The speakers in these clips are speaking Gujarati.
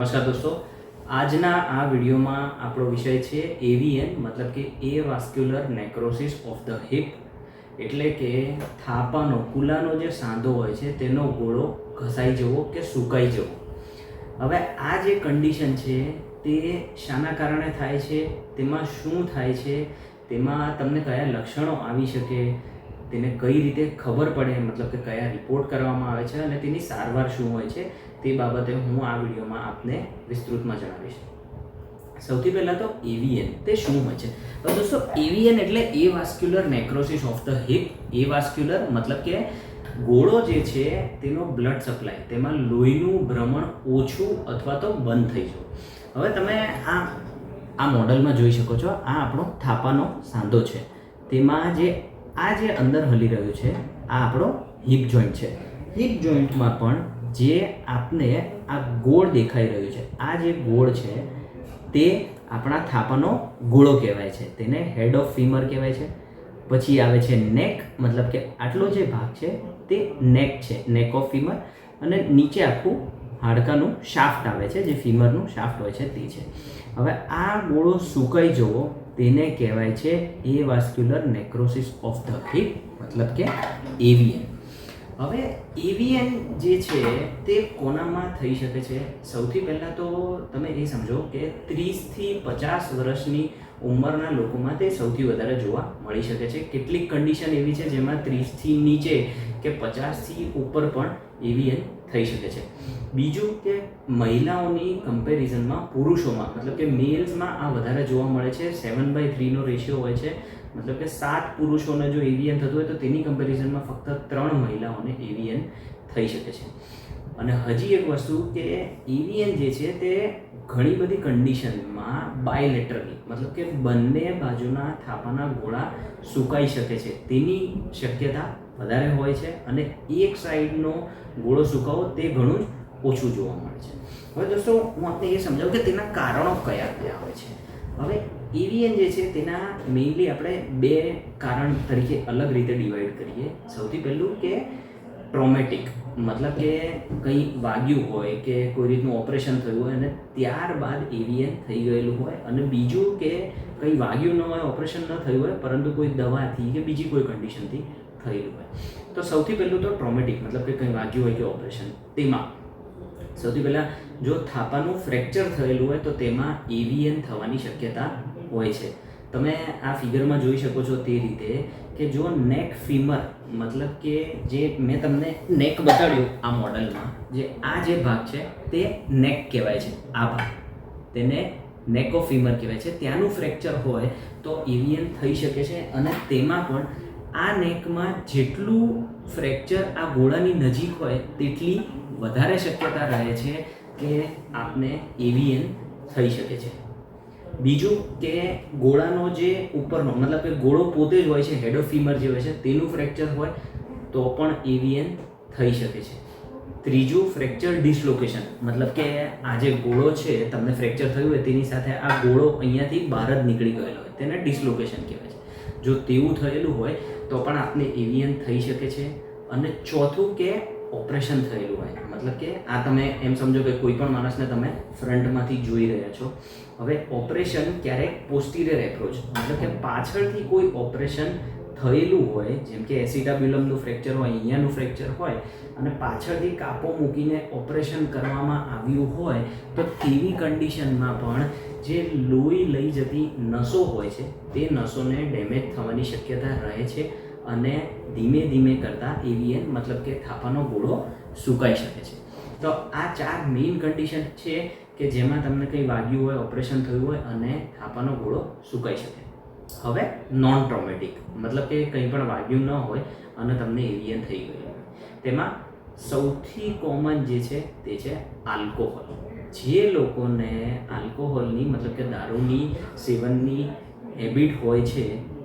નમસ્કાર દોસ્તો. આજના આ વિડીયોમાં આપણો વિષય છે એવીએન મતલબ કે avascular necrosis of the hip. એટલે કે થાપાનો, કુલાનો જે સાંધો હોય છે, તેનો ગોળો ઘસાઈ જવો કે સુકાઈ જવો. હવે આ જે કન્ડિશન છે, તે શાના કારણે થાય છે? તેમાં શું થાય છે? તેમાં તમને કયા લક્ષણો આવી શકે? તેને કઈ રીતે ખબર પડે? મતલબ કે કયા રિપોર્ટ કરવામાં આવે છે? અને તેની સારવાર શું હોય છે? તે બાબતે હું આ વિડીયોમાં આપને વિસ્તૃતમાં જણાવીશ. સૌથી પહેલાં તો એવીએન તે શું હોય છે? તો દોસ્તો એવીએન એટલે avascular necrosis of the hip avascular મતલબ કે ગોળો જે છે, તેનો બ્લડ સપ્લાય તેમાં લોહીનું ભ્રમણ ઓછું અથવા તો બંધ થઈ જવું. હવે તમે આ આ મોડલમાં જોઈ શકો છો, આ આપણો થાપાનો સાંધો છે. તેમાં જે, આ જે અંદર હલી રહ્યું છે, આ આપણો હિપ જોઈન્ટ છે. હિપ જોઈન્ટમાં પણ જે આપને આ ગોળ દેખાઈ રહ્યું છે. આ જે ગોળ છે, તે આપણા થાપાનો ગોળો કહેવાય છે. તેને હેડ ઓફ ફીમર કહેવાય છે. પછી આવે છે નેક મતલબ કે આટલો જે ભાગ છે, તે નેક છે નેક ઓફ ફીમર અને નીચે આખું હાડકાનું શાફ્ટ આવે છે, જે ફીમરનું શાફ્ટ હોય છે, તે છે. હવે આ ગોળો સુકાઈ જવો, તેને કહેવાય છે avascular necrosis of the hip મતલબ કે એવીએન હવે એવીએન જે છે, તે કોનામાં થઈ શકે છે? સૌથી પહેલાં તો તમે એ સમજો કે ત્રીસથી પચાસ વર્ષની ઉંમરના લોકોમાં તે સૌથી વધારે જોવા મળી શકે છે. કેટલીક કન્ડિશન એવી છે જેમાં ત્રીસથી નીચે કે પચાસથી ઉપર પણ એવીએન થઈ શકે છે. બીજું કે મહિલાઓની કમ્પેરિઝનમાં પુરુષોમાં, મતલબ કે મેલ્સમાં આ વધારે જોવા મળે છે. સેવન બાય થ્રીનો રેશિયો હોય છે. મતલબ કે સાત પુરુષોને જો એવીએન થતું હોય તો તેની કમ્પેરિઝનમાં ફક્ત ત્રણ મહિલાઓને એવીએન થઈ શકે છે. અને હજી એક વસ્તુ કે ઇવીએન જે છે તે ઘણી બધી કન્ડિશનમાં બાયલેટરલી મતલબ કે બંને બાજુના થાપાના ગોળા સુકાઈ શકે છે. તેની શક્યતા વધારે હોય છે અને એક સાઈડનો ગોળો સુકાવો તે ઘણું જ ઓછું જોવા મળે છે. હવે દોસ્તો, હું આપને એ સમજાવું કે તેના કારણો કયા કયા હોય છે. હવે એવીએન જે છે તેના મેઇનલી આપણે બે કારણ તરીકે અલગ રીતે ડિવાઈડ કરીએ. સૌથી પહેલું કે ટ્રોમેટિક મતલબ કે કંઈ વાગ્યું હોય કે કોઈ રીતનું ઓપરેશન થયું હોય અને ત્યારબાદ એવીએન થઈ ગયેલું હોય અને બીજું કે કંઈ વાગ્યું ન હોય ઓપરેશન ન થયું હોય, પરંતુ કોઈ દવાથી કે બીજી કોઈ કન્ડિશનથી થયેલું હોય. તો સૌથી પહેલું તો ટ્રોમેટિક મતલબ કે કંઈ વાગ્યું હોય કે ઓપરેશન તેમાં. સૌથી પહેલાં જો થાપાનું ફ્રેક્ચર થયેલું હોય તો તેમાં એવીએન થવાની શક્યતા હોય છે. તમે આ ફિગરમાં જોઈ શકો છો તે રીતે કે જો નેક ફીમર મતલબ કે જે મેં તમને નેક બતાડ્યું આ મોડલમાં, જે આ જે ભાગ છે તે નેક કહેવાય છે, આ ભાગ. તેને નેકો ફીમર કહેવાય છે. ત્યાંનું ફ્રેક્ચર હોય તો એવિયન થઈ શકે છે અને તેમાં પણ આ નેકમાં જેટલું ફ્રેક્ચર આ ગોળાની નજીક હોય તેટલી વધારે શક્યતા રહે છે કે આપને એવિયન થઈ શકે છે. બીજું કે ગોળાનો જે ઉપરનો, મતલબ કે ગોળો પોતે જ હોય છે હેડ ઓફ ફીમર જે હોય છે, તેનું ફ્રેક્ચર હોય તો પણ એવીએન થઈ શકે છે. ત્રીજું ફ્રેક્ચર ડિસલોકેશન મતલબ કે આ જે ગોળો છે, તમને ફ્રેક્ચર થયું હોય તેની સાથે આ ગોળો અહીંયાથી બહાર જ નીકળી ગયેલો હોય. તેને ડિસલોકેશન કહેવાય છે. જો તેવું થયેલું હોય તો પણ આપને એવિયન થઈ શકે છે. અને ચોથું કે ઓપરેશન થયેલું હોય. મતલબ કે આ તમે એમ સમજો કે કોઈ પણ માણસને તમે ફ્રન્ટમાંથી જોઈ રહ્યા છો. હવે ઓપરેશન ક્યારેક પોસ્ટિરિયર એપ્રોચ મતલબ કે પાછળથી કોઈ ઓપરેશન થયેલું હોય, જેમ કે એસિટાબ્યુલમનું ફ્રેક્ચર હોય, અહીંયાનું ફ્રેક્ચર હોય, અને પાછળથી કાપો મૂકીને ઓપરેશન કરવામાં આવ્યું હોય, તો તેવી કન્ડિશનમાં પણ જે લોહી લઈ જતી નસો હોય છે, તે નસોને ડેમેજ થવાની શક્યતા રહે છે. અને ધીમે ધીમે કરતાં એવીએન મતલબ કે થાપાનો ગોળો સુકાઈ શકે છે. તો આ ચાર મેઇન કન્ડિશન છે કે જેમાં તમને કંઈ વાગ્યું હોય ઓપરેશન થયું હોય અને થાપાનો ગોળો સુકાઈ શકે. હવે નોન ટ્રોમેટિક મતલબ કે કંઈ પણ વાગ્યું ન હોય અને તમને એવિયન થઈ ગયું તેમાં સૌથી કોમન જે છે તે છે આલ્કોહોલ જે લોકોને આલ્કોહોલની મતલબ કે દારૂની સેવનની હેબિટ હોય છે,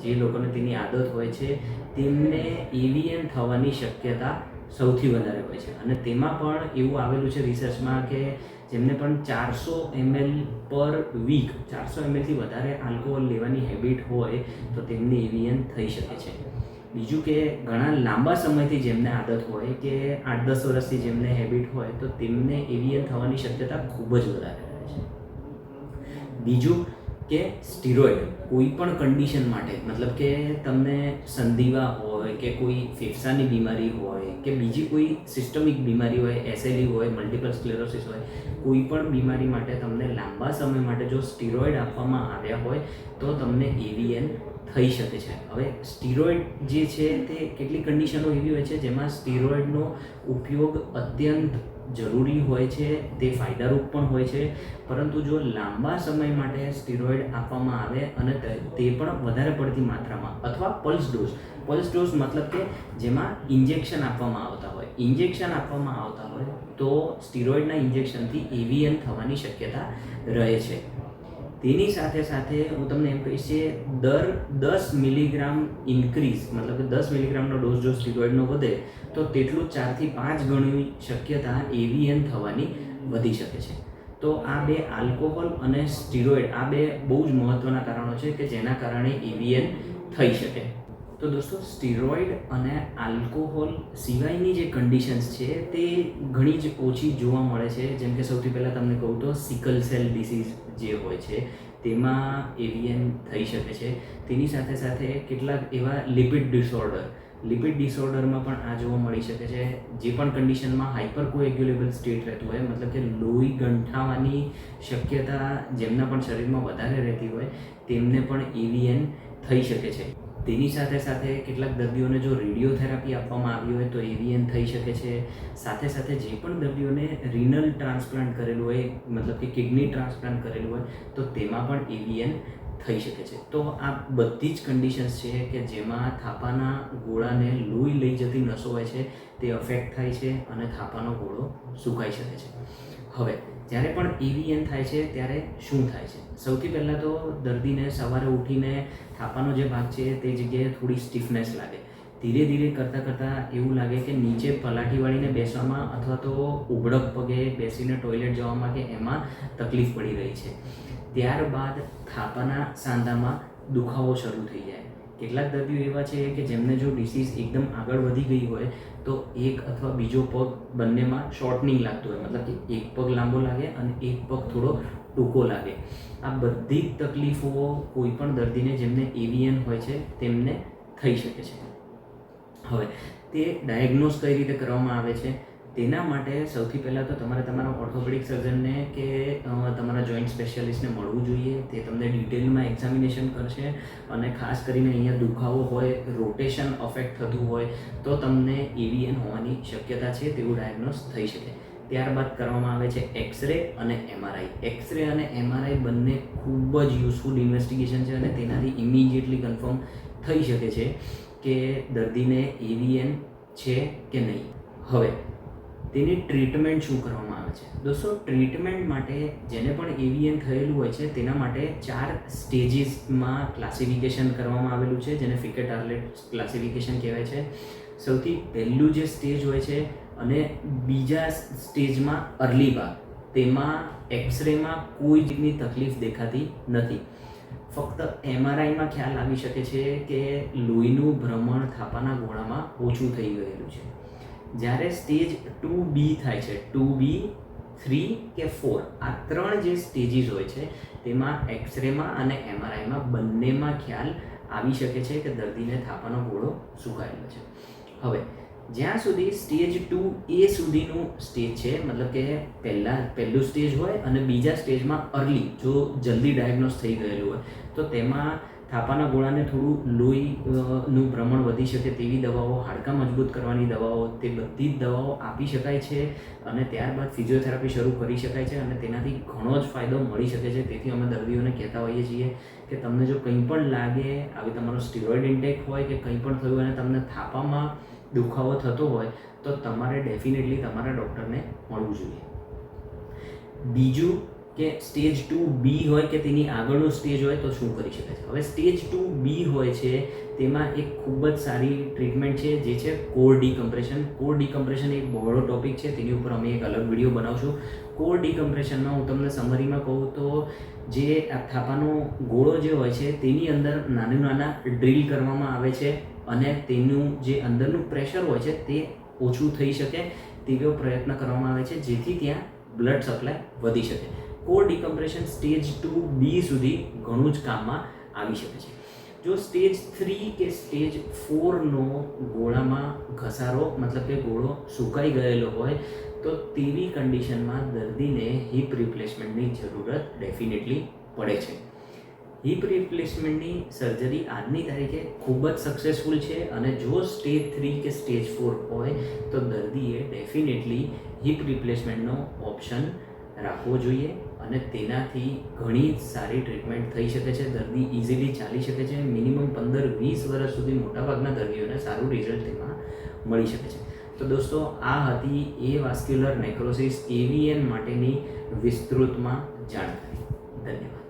જે લોકોને તેની આદત હોય છે તેમને એવિયન થવાની શક્યતા સૌથી વધારે હોય છે. અને તેમાં પણ એવું આવેલું છે રિસર્ચમાં કે જેમને પણ ચારસો એમએલ પર વીક ચારસો એમએલથી વધારે આલ્કોહોલ લેવાની હેબિટ હોય, તો તેમને એવિયન થઈ શકે છે. બીજું કે ઘણા લાંબા સમયથી જેમને આદત હોય કે આઠ દસ વર્ષથી જેમને હેબિટ હોય, તો તેમને એવિયન થવાની શક્યતા ખૂબ જ વધારે રહે છે. બીજું કે સ્ટીરોઇડ કોઈ પણ કન્ડિશન માટે, મતલબ કે તમને સંધિવા હોય કે કોઈ ફેફસાની બીમારી હોય કે બીજી કોઈ સિસ્ટમિક બીમારી હોય એસએલઈ હોય મલ્ટિપલ સ્ક્લેરોસિસ હોય, કોઈ પણ બીમારી માટે તમને લાંબા સમય માટે જો સ્ટીરોઇડ આપવામાં આવ્યા હોય, તો તમને એવીએન થઈ શકે છે. હવે સ્ટીરોઇડ જે છે તે કેટલી કન્ડિશનો એવી હોય છે જેમાં સ્ટીરોઇડનો ઉપયોગ અત્યંત જરૂરી હોય છે, તે ફાયદારૂપ પણ હોય છે. પરંતુ જો લાંબા સમય માટે સ્ટીરોઇડ આપવામાં આવે અને તે પણ વધારે પડતી માત્રામાં અથવા પલ્સ ડોઝ પલ્સ ડોઝ મતલબ કે જેમાં ઇન્જેક્શન આપવામાં આવતા હોય. ઇન્જેક્શન આપવામાં આવતા હોય તો સ્ટીરોઇડના ઇન્જેક્શનથી એવીએન થવાની શક્યતા રહે છે. તેની સાથે સાથે હું તમને એમ કહીશ કે દર દસ મિલીગ્રામ ઇન્ક્રીઝ મતલબ કે દસ મિલીગ્રામનો ડોઝ જો સ્ટીરોઇડનો વધે, તો તેટલું ચારથી પાંચ ગણી શક્યતા એવીએન થવાની વધી શકે છે. તો આ બે આલ્કોહોલ અને સ્ટીરોઇડ આ બે બહુ જ મહત્ત્વના કારણો છે કે જેના કારણે એવીએન થઈ શકે. તો દોસ્તો સ્ટીરોઇડ અને આલ્કોહોલ સિવાયની જે કન્ડિશન્સ છે, તે ઘણી જ ઓછી જોવા મળે છે. જેમ કે સૌથી પહેલાં તમને કહું તો સિકલ સેલ ડિસીઝ જે હોય છે, તેમાં એવિયન થઈ શકે છે. તેની સાથે સાથે કેટલાક એવા લિપિડ ડિસઓર્ડર લિપિડ ડિસઓર્ડરમાં પણ આ જોવા મળી શકે છે. જે પણ કન્ડિશનમાં હાઇપર કોએગ્યુલેબલ સ્ટેટ રહેતું હોય, મતલબ કે લોહી ગંઠાવાની શક્યતા જેમના પણ શરીરમાં વધારે રહેતી હોય, તેમને પણ એવીએન થઈ શકે છે. તેની સાથે સાથે કેટલાક દર્દીઓને જો રેડિયોથેરાપી આપવામાં આવી હોય તો એવીએન થઈ શકે છે. સાથે સાથે જે પણ દર્દીઓને રિનલ ટ્રાન્સપ્લાન્ટ કરેલું હોય, મતલબ કે કિડની ટ્રાન્સપ્લાન્ટ કરેલું હોય, તો તેમાં પણ એવીએન થઈ શકે છે. તો આ બધી જ કન્ડિશન્સ છે કે જેમાં થાપાના ગોળાને લોહી લઈ જતી નસો હોય છે, તે અફેક્ટ થાય છે અને થાપાનો ગોળો સુકાઈ શકે છે. હવે જ્યારે પણ એવીએન થાય છે, ત્યારે શું થાય છે? સૌથી પહેલાં તો દર્દીને સવારે ઉઠીને થાપાનો જે ભાગ છે, તે જગ્યાએ થોડી સ્ટીફનેસ લાગે. ધીરે ધીરે કરતાં કરતાં એવું લાગે કે નીચે પલાઠી વાળીને બેસવામાં અથવા તો ઉઘડક પગે બેસીને ટોયલેટ જવામાં કે એમાં તકલીફ પડી રહી છે. ત્યારબાદ થાપાના સાંધામાં દુખાવો શરૂ થઈ જાય. કેટલાક દર્દીઓ એવા છે કે જેમને જો ડિસીઝ એકદમ આગળ વધી ગઈ હોય, તો એક અથવા બીજો પગ બંનેમાં શોર્ટનિંગ લાગતું હોય. મતલબ કે એક પગ લાંબો લાગે અને એક પગ થોડો ટૂંકો લાગે. આ બધી જ તકલીફો કોઈ પણ દર્દીને જેમને એવિયન હોય છે, તેમને થઈ શકે છે. હવે, તે ડાયગ્નોઝ કઈ રીતે કરવામાં આવે છે? તેના માટે સૌથી પહેલાં તો તમારે તમારા ઓર્થોપેડિક સર્જનને કે તમારા જોઈન્ટ સ્પેશિયાલિસ્ટને મળવું જોઈએ. તે તમને ડિટેલમાં એક્ઝામિનેશન કરશે અને ખાસ કરીને અહીંયા દુખાવો હોય રોટેશન અફેક્ટ થતું હોય, તો તમને એવીએન હોવાની શક્યતા છે તેવું ડાયગ્નોસ થઈ શકે. ત્યારબાદ કરવામાં આવે છે એક્સરે અને એમઆરઆઈ એક્સરે અને એમઆરઆઈ બંને ખૂબ જ યુઝફુલ ઇન્વેસ્ટિગેશન છે અને તેનાથી ઇમિડિયેટલી કન્ફર્મ થઈ શકે છે કે દર્દીને એવીએન છે કે નહીં. હવે તેની ટ્રીટમેન્ટ શું કરવામાં આવે છે? દોસ્તો ટ્રીટમેન્ટ માટે જેને પણ એવીએન થયેલું હોય છે, તેના માટે ચાર સ્ટેજીસમાં ક્લાસિફિકેશન કરવામાં આવેલું છે, જેને ફિકેટ આર્લેટ ક્લાસિફિકેશન કહેવાય છે. સૌથી પહેલું જે સ્ટેજ હોય છે અને બીજા સ્ટેજમાં અર્લી ભાગ તેમાં એક્સરેમાં કોઈ જની તકલીફ દેખાતી નથી. ફક્ત એમઆરઆઈમાં ખ્યાલ આવી શકે છે કે લોહીનું ભ્રમણ થાપાના ગોળામાં ઓછું થઈ ગયેલું છે. જ્યારે સ્ટેજ ટુ બી થાય છે, ટુ બી, થ્રી કે ફોર, આ ત્રણ જે સ્ટેજીસ હોય છે, તેમાં એક્સરેમાં અને એમઆરઆઈમાં બંનેમાં ખ્યાલ આવી શકે છે કે દર્દીને થાપાનો ગોળો સુકાયેલો છે. હવે, જ્યાં સુધી સ્ટેજ ટુ એ સુધીનું સ્ટેજ છે, મતલબ કે પહેલાં, પહેલું સ્ટેજ હોય અને બીજા સ્ટેજમાં અર્લી, જો જલ્દી ડાયગ્નોસ થઈ ગયેલું હોય, તો તેમાં થાપાના ગોળાને થોડું લોહી અ, નું ભ્રમણ વધી શકે તેવી દવાઓ હાડકાં મજબૂત કરવાની દવાઓ તે બધી જ દવાઓ આપી શકાય છે અને ત્યારબાદ ફિઝિયોથેરાપી શરૂ કરી શકાય છે અને તેનાથી ઘણો જ ફાયદો મળી શકે છે. તેથી અમે દર્દીઓને કહેતા હોઈએ છીએ કે તમને જો કંઈ પણ લાગે આવી તમારો સ્ટીરોઇડ ઇન્ટેક હોય કે કંઈ પણ થયું અને તમને થાપામાં દુખાવો થતો હોય તો તમારે ડેફિનેટલી તમારા ડૉક્ટરને મળવું જોઈએ. બીજું કે સ્ટેજ ટુ બી હોય કે તેની આગળનું સ્ટેજ હોય તો શું કરી શકે છે? હવે સ્ટેજ ટુ બી હોય છે, તેમાં એક ખૂબ જ સારી ટ્રીટમેન્ટ છે, જે છે કોર ડીકમ્પ્રેશન. કોર ડીકમ્પ્રેશન એક બહોળો ટોપિક છે, તેની ઉપર અમે એક અલગ વીડિયો બનાવશું. કોર ડીકમ્પ્રેશનમાં હું તમને સમરીમાં કહું તો જે આ થાપાનો ગોળો જે હોય છે, તેની અંદર નાના નાના ડ્રીલ કરવામાં આવે છે અને તેનું જે અંદરનું પ્રેશર હોય છે તે ઓછું થઈ શકે તેવો પ્રયત્ન કરવામાં આવે છે, જેથી ત્યાં બ્લડ સપ્લાય વધી શકે. Core decompression stage two B સુધી ઘણું જ કામમાં આવી શકે છે. જો સ્ટેજ થ્રી કે સ્ટેજ ફોરનો ગોળામાં ઘસારો, મતલબ કે ગોળો સુકાઈ ગયેલો હોય, તો તેવી કન્ડિશનમાં દર્દીને હિપ રિપ્લેસમેન્ટની જરૂરત ડેફિનેટલી પડે છે. હિપ રિપ્લેસમેન્ટની સર્જરી આજની તારીખે ખૂબ જ સક્સેસફુલ છે અને જો સ્ટેજ થ્રી કે સ્ટેજ ફોર હોય, તો દર્દીએ ડેફિનેટલી હિપ રિપ્લેસમેન્ટનો ઓપ્શન રાખવો જોઈએ અને તેનાથી ઘણી જ સારી ટ્રીટમેન્ટ થઈ શકે છે, દર્દી ઇઝીલી ચાલી શકે છે મિનિમમ પંદર વીસ વર્ષ સુધી મોટાભાગના દર્દીઓને સારું રિઝલ્ટ તેમાં મળી શકે છે. તો દોસ્તો, આ હતી એ વાસ્ક્યુલર નેક્રોસિસ એવીએન માટેની વિસ્તૃતમાં જાણકારી. ધન્યવાદ.